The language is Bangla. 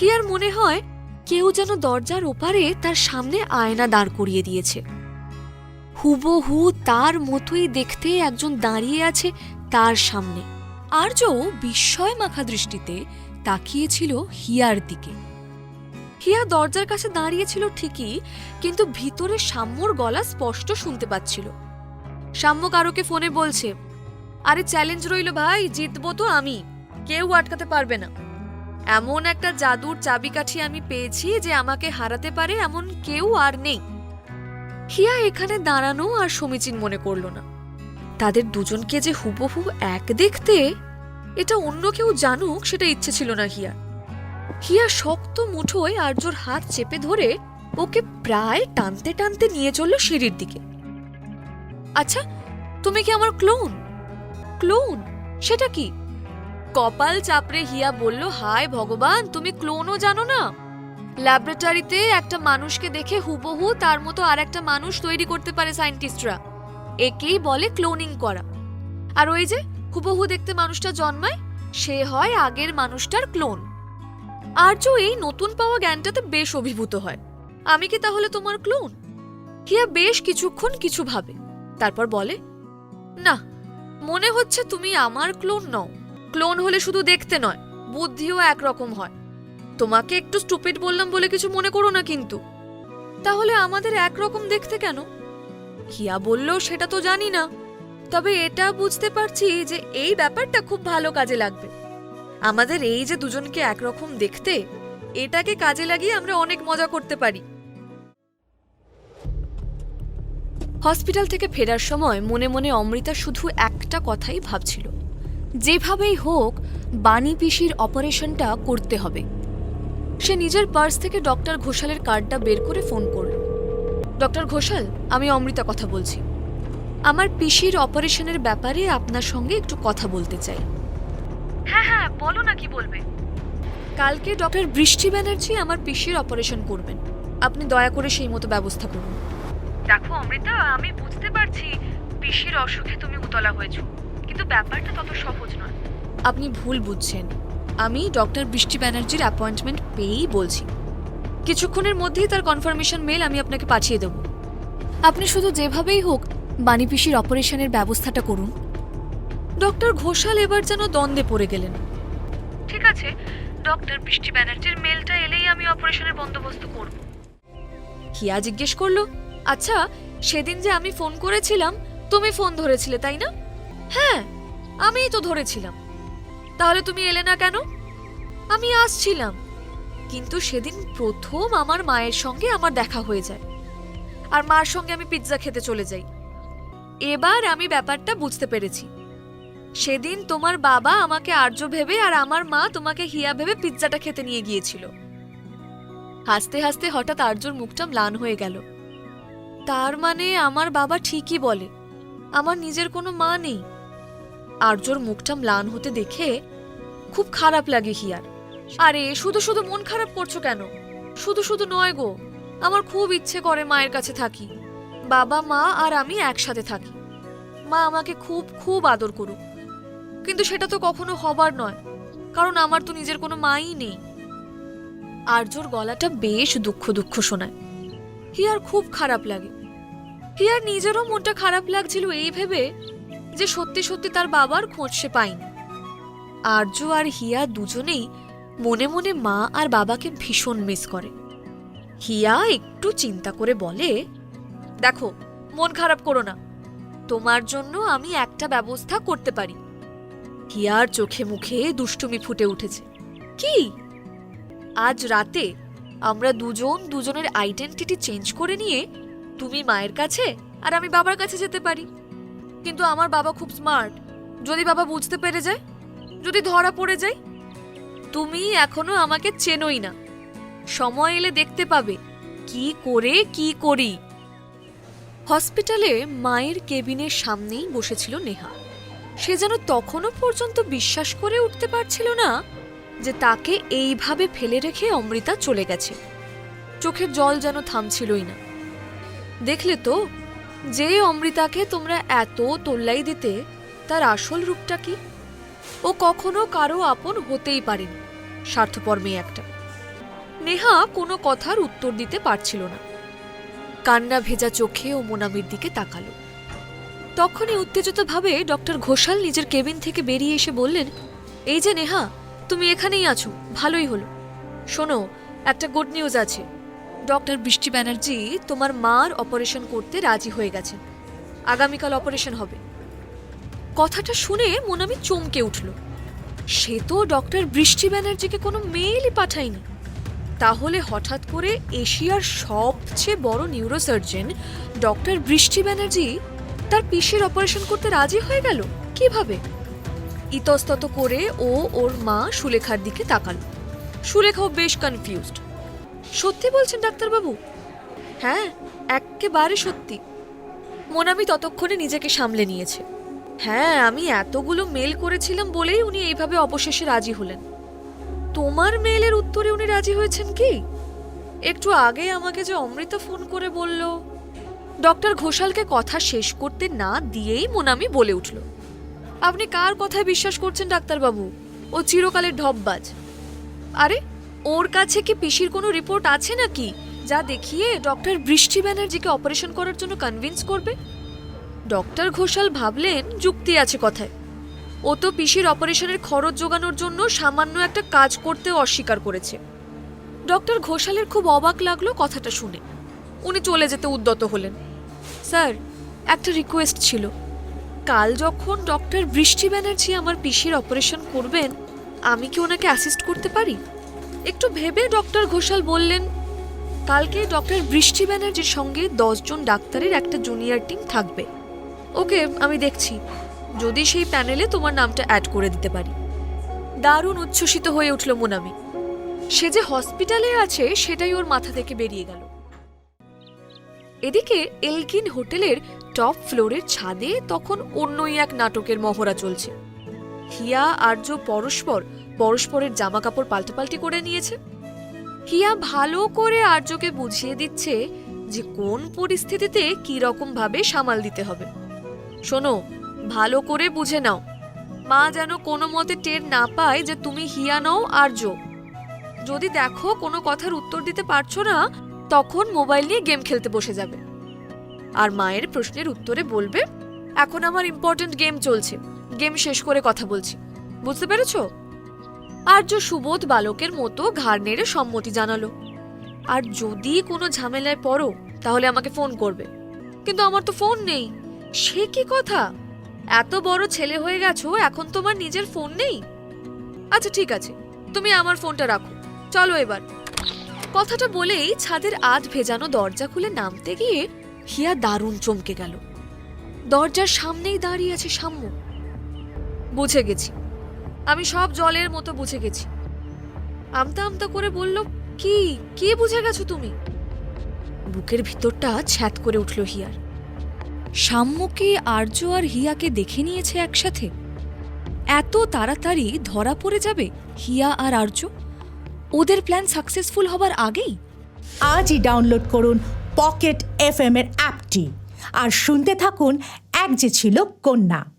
হিয়ার মনে হয় কেউ যেন দরজার ওপারে তার সামনে আয়না দাঁড় করিয়ে দিয়েছে। হুবহু তার মতোই দেখতে একজন দাঁড়িয়ে আছে তার সামনে। আর্য বিস্ময় মাখা দৃষ্টিতে তাকিয়েছিল হিয়ার দিকে। হিয়া দরজার কাছে দাঁড়িয়েছিল ঠিকই, কিন্তু ভিতরে সাম্যর গলা স্পষ্ট শুনতে পাচ্ছিল। সাম্য কারোকে ফোনে বলছে, আরে চ্যালেঞ্জ রইল ভাই, জিতবো তো আমি। কেউ আটকাতে পারবে না। এমন একটা জাদুর চাবিকাঠি আমি পেয়েছি যে আমাকে হারাতে পারে এমন কেউ আর নেই। হিয়া এখানে দাঁড়ানো আর সমীচীন মনে করল না। তাদের দুজনকে যে হুবহু এক দেখতে, এটা অন্য কেউ জানুক সেটা ইচ্ছে ছিল না হিয়া হিয়া শক্ত মুঠোয় আর্যর হাত চেপে ধরে ওকে প্রায় টানতে টানতে নিয়ে চলল সিঁড়ির দিকে। আচ্ছা তুমি কি আমার ক্লোন? ক্লোন? সেটা কি? কপাল চাপড়ে হিয়া বলল, হায় ভগবান, তুমি ক্লোনও জানো না? ল্যাবরেটরিতে একটা মানুষকে দেখে হুবহু তার মতো আর একটা মানুষ তৈরি করতে পারে সায়েন্টিস্টরা একেই বলে ক্লোনিং করা। আর ওই যে, হুবহু দেখতে মানুষটা জন্মায়, সে হয় আগের মানুষটার ক্লোন আর্য এই নতুন পাওয়া জ্ঞানটাতে বেশ অভিভূত হয়। আমি কি তাহলে তোমার ক্লোন হিয়া বেশ কিছুক্ষণ কিছু ভাবে। তারপর বলে, না, মনে হচ্ছে তুমি আমার ক্লোন নও। ক্লোন হলে শুধু দেখতে নয়, বুদ্ধিও একরকম হয়। তোমাকে একটু স্টুপিড বললাম বলে কিছু মনে করো না কিন্তু। তাহলে আমাদের একরকম দেখতে কেন? কিয়া বলল সেটা তো জানি না। তবে এটা বুঝতে পারছি যে এই ব্যাপারটা খুব ভালো কাজে লাগবে। আমাদের এই যে দুজনকে একরকম দেখতে, এটাকে কাজে লাগিয়ে আমরা অনেক মজা করতে পারি। হসপিটাল থেকে ফেরার সময় মনে মনে অমৃতা শুধু একটা কথাই ভাবছিল। যেভাবেই হোক বাণী পিসির অপারেশনটা করতে হবে। সে নিজের পার্স থেকে ডক্টর ঘোষালের কার্ডটা বের করে ফোন করল। ডক্টর ঘোষাল আমি অমৃতা কথা বলছি। আমার পিসির অপারেশনের ব্যাপারে আপনার সঙ্গে একটু কথা বলতে চাই। হ্যাঁ হ্যাঁ বলো না কি বলবে। কালকে ডক্টর বৃষ্টি ব্যানার্জি আমার পিসির অপারেশন করবেন। আপনি দয়া করে সেই মতো ব্যবস্থা করুন। দেখো অমৃতা আমি বুঝতে পারছি পিসির অসুখে তুমি উতলা হয়েছো। কিন্তু ব্যাপারটা তত সহজ নয়। আপনি ভুল বুঝছেন। আমি ডক্টর বৃষ্টি ব্যানার্জির অ্যাপয়েন্টমেন্ট পেয়েই বলছি। কিছুক্ষণের মধ্যেই তার কনফার্মেশন মেল আমি আপনাকে পাঠিয়ে দেব। আপনি শুধু যেভাবেই হোক বাণী পিসির অপারেশনের ব্যবস্থাটা করুন। ডক্টর ঘোষাল এবার যেন দ্বন্দ্বে পড়ে গেলেন। ঠিক আছে ডক্টর বৃষ্টি ব্যানার্জির মেলটা এলেই আমি অপারেশনের বন্দোবস্ত করব। হিয়া জিজ্ঞেস করল আচ্ছা সেদিন যে আমি ফোন করেছিলাম তুমি ফোন ধরেছিলে তাই না? হ্যাঁ আমিই তো ধরেছিলাম। তাহলে তুমি এলে না কেন? আমি আসছিলাম, কিন্তু সেদিন প্রথম আমার মায়ের সঙ্গে আমার দেখা হয়ে যায়। আর মার সঙ্গে আমি পিৎজা খেতে চলে যাই। এবার আমি ব্যাপারটা বুঝতে পেরেছি। সেদিন তোমার বাবা আমাকে আর্য ভেবে আর আমার মা তোমাকে হিয়া ভেবে পিৎজাটা খেতে নিয়ে গিয়েছিল। হাসতে হাসতে হঠাৎ আর্যর মুখটা ম্লান হয়ে গেল। তার মানে আমার বাবা ঠিকই বলে, আমার নিজের কোনো মা নেই। আর্যর মুখটা ম্লান হতে দেখে খুব খারাপ লাগে হিয়ার। আরে, শুধু শুধু মন খারাপ করছ কেন? শুধু শুধু নয় গো, আমার খুব ইচ্ছে করে মায়ের কাছে থাকি। বাবা, মা আর আমি একসাথে থাকি। মা আমাকে খুব খুব আদর করুক। কিন্তু সেটা তো কখনো হবার নয়, কারণ আমার তো নিজের কোনো মাই নেই। আর্যর গলাটা বেশ দুঃখ দুঃখ শোনায়। হিয়ার খুব খারাপ লাগে। হিয়ার নিজেরও মনটা খারাপ লাগছিল এই ভেবে যে সত্যি সত্যি তার বাবার খোঁজ সে পায়নি। আর্য আর হিয়া দুজনেই মনে মনে মা আর বাবাকে ভীষণ মিস করে। হিয়া একটু চিন্তা করে বলে, দেখো, মন খারাপ করো না। তোমার জন্য আমি একটা ব্যবস্থা করতে পারি। হিয়ার চোখে মুখে দুষ্টুমি ফুটে উঠেছে। কি? আজ রাতে আমরা দুজন দুজনের আইডেন্টিটি চেঞ্জ করে নিয়ে তুমি মায়ের কাছে আর আমি বাবার কাছে যেতে পারি। কিন্তু আমার বাবা খুব স্মার্ট। যদি বাবা বুঝতে পেরে যায়, যদি ধরা পড়ে যায়, তুমি এখনও আমাকে চেনোই না। সময় এলে দেখতে পাবে, কি করে, কি করি। হসপিটালে মায়ের কেবিনের সামনেই বসেছিল নেহা। সে যেন তখনও পর্যন্ত বিশ্বাস করে উঠতে পারছিল না যে তাকে এইভাবে ফেলে রেখে অমৃতা চলে গেছে। চোখের জল যেন থামছিলই না। দেখলে তো যে অমৃতাকে তোমরা এত তোল্লাই দিতে, তার আসল রূপটা কি? ও কখনো কারও আপন হতেই পারেনি, স্বার্থপর মেয়ে একটা। নেহা কোনো কথার উত্তর দিতে পারছিল না। কান্না ভেজা চোখে ও মোনামির দিকে তাকালো। তখনই উত্তেজিতভাবে ডক্টর ঘোষাল নিজের কেবিন থেকে বেরিয়ে এসে বললেন, এই যে নেহা, তুমি এখানেই আছো, ভালোই হলো। শোনো, একটা গুড নিউজ আছে। ডক্টর বৃষ্টি ব্যানার্জি তোমার মার অপারেশন করতে রাজি হয়ে গেছেন। আগামীকাল অপারেশন হবে। কথাটা শুনে মোনামি চমকে উঠল। সে তো ডক্টর বৃষ্টি ব্যানার্জিকে কোনো মেইলই পাঠায়নি। তাহলে হঠাৎ করে এশিয়ার সবচেয়ে বড় নিউরোসার্জন ডক্টর বৃষ্টি ব্যানার্জি তার পিসির অপারেশন করতে রাজি হয়ে গেল? কীভাবে? ইতস্তত করে ও ওর মা সুলেখার দিকে তাকাল। সুলেখাও বেশ কনফিউজড সত্যি বলছেন ডাক্তারবাবু? হ্যাঁ একেবারে সত্যি। মোনামি ততক্ষণে নিজেকে সামলে নিয়েছে। হ্যাঁ আমি এতগুলো মেল করেছিলাম বলেই উনি এইভাবে অবশেষে রাজি হলেন। তোমার মেলের উত্তরে উনি রাজি হয়েছেন কি? একটু আগে আমাকে যে অমৃতা ফোন করে বলল, ডক্টর ঘোষালকে কথা শেষ করতে না দিয়েই মোনামি বলে উঠল। আপনি কার কথায় বিশ্বাস করছেন ডাক্তারবাবু? ও চিরকালের ঢপবাজ। আরে ওর কাছে কি পিসির কোনো রিপোর্ট আছে নাকি? যা দেখিয়ে ডক্টর বৃষ্টি ব্যানার্জিকে অপারেশন করার জন্য কনভিন্স করবে? ডক্টর ঘোষাল ভাবলেন যুক্তি আছে কথায়। ও তো পিসির অপারেশনের খরচ জোগানোর জন্য সামান্য একটা কাজ করতে অস্বীকার করেছে। ডক্টর ঘোষালের খুব অবাক লাগল কথাটা শুনে। উনি চলে যেতে উদ্যত হলেন। স্যার, একটা রিকোয়েস্ট ছিল। কাল যখন ডক্টর বৃষ্টি ব্যানার্জি আমার পিসির অপারেশন করবেন, আমি কি ওনাকে অ্যাসিস্ট করতে পারি? একটু ভেবে ডক্টর ঘোষাল বললেন, কালকে ডক্টর বৃষ্টি ব্যানার্জির সঙ্গে দশজন ডাক্তারের একটা জুনিয়র টিম থাকবে। ওকে, আমি দেখছি। যদি সেই প্যানেলে তোমার নামটা অ্যাড করে দিতে পারি। দারুণ উচ্ছ্বসিত হয়ে উঠল মোনামি। সে যে হসপিটালে আছে, সেটাই ওর মাথা থেকে বেরিয়ে গেল। এদিকে এলকিন হোটেলের টপ ফ্লোরের ছাদে তখন অন্যই এক নাটকের মহড়া চলছে। হিয়া, আর্য, পরস্পর পরস্পরের জামা কাপড় পাল্টাপাল্টি করে নিয়েছে। হিয়া ভালো করে আর্যকে বুঝিয়ে দিচ্ছে যে কোন পরিস্থিতিতে কি রকম ভাবে সামাল দিতে হবে। শোনো, ভালো করে বুঝে নাও। মা যেন কোনো মতে টের না পায় যে তুমি হিয়া নও আর্য। যদি দেখো কোনো কথার উত্তর দিতে পারছ না, তখন মোবাইল নিয়ে গেম খেলতে বসে যাবে। আর মায়ের প্রশ্নের উত্তরে বলবে, এখন আমার ইম্পর্ট্যান্ট গেম চলছে। গেম শেষ করে কথা বলছি। বুঝতে পেরেছ? আর্য সুবোধ বালকের মতো ঘাড় নেড়ে সম্মতি জানালো। আর যদি কোনো ঝামেলায় পড়ো, তাহলে আমাকে ফোন করবে। কিন্তু আমার তো ফোন নেই। সে কি কথা? এত বড় ছেলে হয়ে গেছো, এখন তোমার নিজের ফোন নেই? আচ্ছা ঠিক আছে। তুমি আমার ফোনটা রাখো। চলো এবার। কথাটা বলেই ছাদের আধ ভেজানো দরজা খুলে নামতে গিয়ে হিয়া দারুণ চমকে গেল। দরজার সামনেই দাঁড়িয়ে আছে সাম্য। বুঝে গেছি। আমি সব জলের মতো বুঝে গেছি। আমতা আমতা করে বলল, কি কি বুঝে গেছো তুমি? বুকের ভিতরটা ছ্যাত করে উঠল হিয়ার। সাম্যকে আর্য আর হিয়াকে দেখে নিয়েছে একসাথে। এত তাড়াতাড়ি ধরা পড়ে যাবে হিয়া আর আর্য? ওদের প্ল্যান সাকসেসফুল হবার আগেই? আজই ডাউনলোড করুন পকেট এফ এর অ্যাপটি। আর শুনতে থাকুন এক যে ছিল কন্যা।